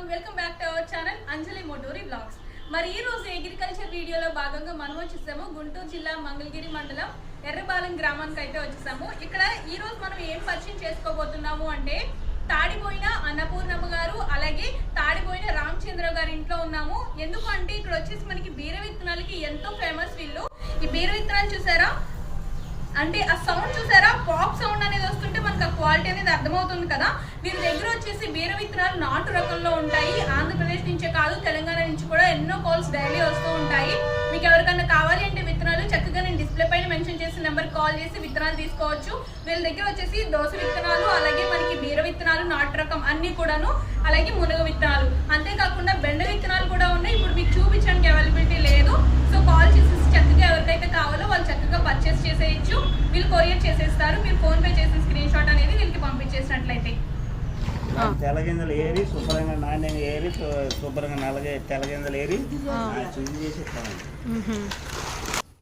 Everyone welcome back to our channel Anjali Moturi blogs మరి ఈ రోజు అగ్రికల్చర్ వీడియోలో భాగంగా మనం వచ్చేసాము గుంటూరు జిల్లా మంగళగిరి మండలం ఎర్రబాలెం గ్రామానికి అయితే వచ్చేసాము. ఇక్కడ ఈ రోజు మనం ఏం పరిచయం చేసుకోబోతున్నాము అంటే తాడిపోయిన అన్నపూర్ణమ్మ గారు అలాగే తాడిపోయిన రామచంద్ర గారి ఇంట్లో ఉన్నాము. ఎందుకు అంటే ఇక్కడ వచ్చేసి మనకి బీర విత్తనాలకి ఎంతో ఫేమస్ వీళ్ళు. ఈ బీర విత్తనాలు చూసారా? అంటే ఆ సౌండ్ చూసారా పాప్ సౌండ్ అనేది వస్తుంటే మనకు ఆ క్వాలిటీ అనేది అర్థమవుతుంది కదా? వీరి దగ్గర వచ్చేసి బీర విత్తనాలు నాటు రకంలో ఉంటాయి. ఆంధ్రప్రదేశ్ నుంచే కాదు తెలంగాణ నుంచి కూడా ఎన్నో కాల్స్ డైలీ వస్తూ ఉంటాయి. మీకు ఎవరికైనా కావాలి అంటే విత్తనాలు చక్కగా నేను డిస్ప్లే పైన మెన్షన్ చేసిన నెంబర్ కాల్ చేసి విత్తనాలు తీసుకోవచ్చు. వీళ్ళ దగ్గర వచ్చేసి దోస విత్తనాలు అలాగే మనకి బీర విత్తనాలు నాటు రకం అన్ని కూడాను అలాగే మునగ విత్తనాలు. అంతేకాకుండా బెండ విత్తనాలు కూడా ఉన్నాయి. ఇప్పుడు మీకు చూపించడానికి అవైలబిలిటీ లేదు. సో కాల్ చేసేసి చక్కగా ఎవరికైతే కావాలో వాళ్ళు చక్కగా పర్చేస్ చేసేయచ్చు. వీళ్ళు కొరియర్ చేసేస్తారు. మీరు ఫోన్పే చేసిన స్క్రీన్ పంపించేసినట్లయితే తెల్లగింజలు ఏరి శుభ్రంగా నాణ్యంగా ఏరి శుభ్రంగా నల్లగా తెల్లగింజలు ఏరి చేసి ఇస్తామండి.